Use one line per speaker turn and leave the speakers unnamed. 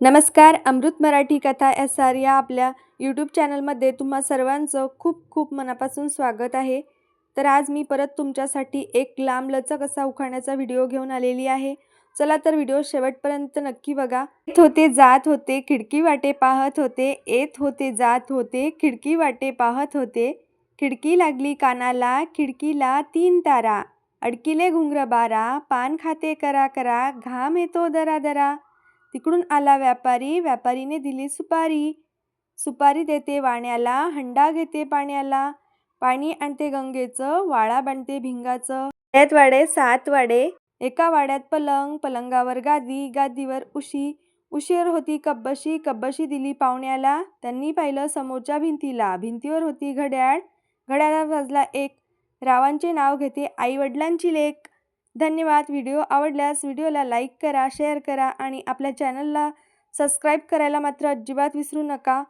नमस्कार अमृत मराठी कथा S R या आपल्या यूट्यूब चॅनलमध्ये तुम्हा सर्वांचं खूप खूप मनापासून स्वागत आहे. तर आज मी परत तुमच्यासाठी एक लांबलचक असा उखाण्याचा व्हिडिओ घेऊन आलेली आहे. चला तर व्हिडिओ शेवटपर्यंत नक्की बघा. येत होते जात होते खिडकी वाटे पाहत होते. येत होते जात होते खिडकी वाटे पाहत होते. खिडकी लागली कानाला खिडकीला तीन तारा. अडकिले घुंगर बारा पान खाते करा करा घाम येतो दरा दरा. तिकडून आला व्यापारी. व्यापारीने दिली सुपारी. सुपारी देते वाण्याला हंडा घेते पाण्याला. पाणी आणते गंगेचं वाळा बांधते भिंगाचं. सात वाडे सात वाडे. एका वाड्यात पलंग पलंगावर गादी गादीवर उशी. उशीवर होती कब्बशी. कब्बशी दिली पाहुण्याला. त्यांनी पाहिलं समोरच्या भिंतीला. भिंतीवर होती घड्याळ. घड्याळात वाजला एक. रावांचे नाव घेते आईवडिलांची लेख. धन्यवाद. व्हिडिओ आवडल्यास व्हिडिओला लाईक करा शेअर करा आणि आपल्या चॅनलला सबस्क्राईब करायला मात्र अजिबात विसरू नका.